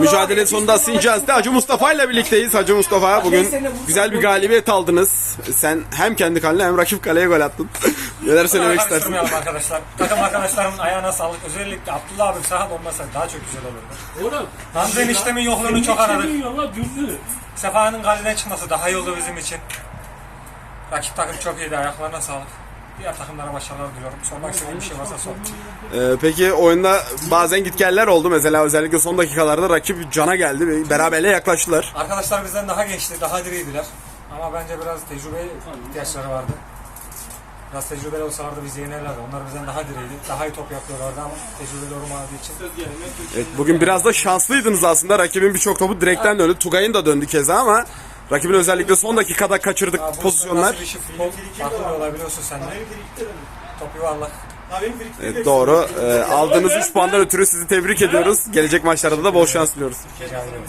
Mücadele sonunda Sincan'da Hacı Mustafa ile birlikteyiz. Hacı Mustafa bugün güzel bir galibiyet aldınız. Sen hem kendi kalene hem rakip kaleye gol attın. Neler söylemek istersin? Arkadaşlar. Takım arkadaşlarımın ayağına sağlık. Özellikle Abdullah abim sahat olmasa daha çok güzel olurdu. Oğlum. Hamza eniştemin yokluğunu çok aradık. Sefa'nın kaleden çıkması daha iyi oldu bizim için. Rakip takım çok iyiydi. Ayaklarına sağlık. Diğer takımlara başarılar diliyorum. Sormak istediğim bir şey varsa sor. Ee, peki oyunda bazen gitgeller oldu. Mesela özellikle son dakikalarda rakip cana geldi ve beraberliğe yaklaştılar. Arkadaşlar bizden daha gençti, daha diriydiler. Ama bence biraz tecrübe ihtiyaçları vardı. Biraz tecrübeli olsalardı bizi yenerlerdi. Onlar bizden daha diriydi. Daha iyi top yapıyorlardı ama tecrübeli olmadığı için. Evet, bugün biraz da şanslıydınız aslında. Rakibin birçok topu direkten döndü. Tugay'ın da döndü keza ama rakibin özellikle son dakikada kaçırdık Ya bu pozisyonlar. Nasıl bir şey futbol? Farklı olabiliyorsun sen de. Top yuvarlak. Evet, doğru. Ee, aldığınız 3 puandan ötürü sizi tebrik ediyoruz. Gelecek maçlarda da bol şans diliyoruz. Rica ederim.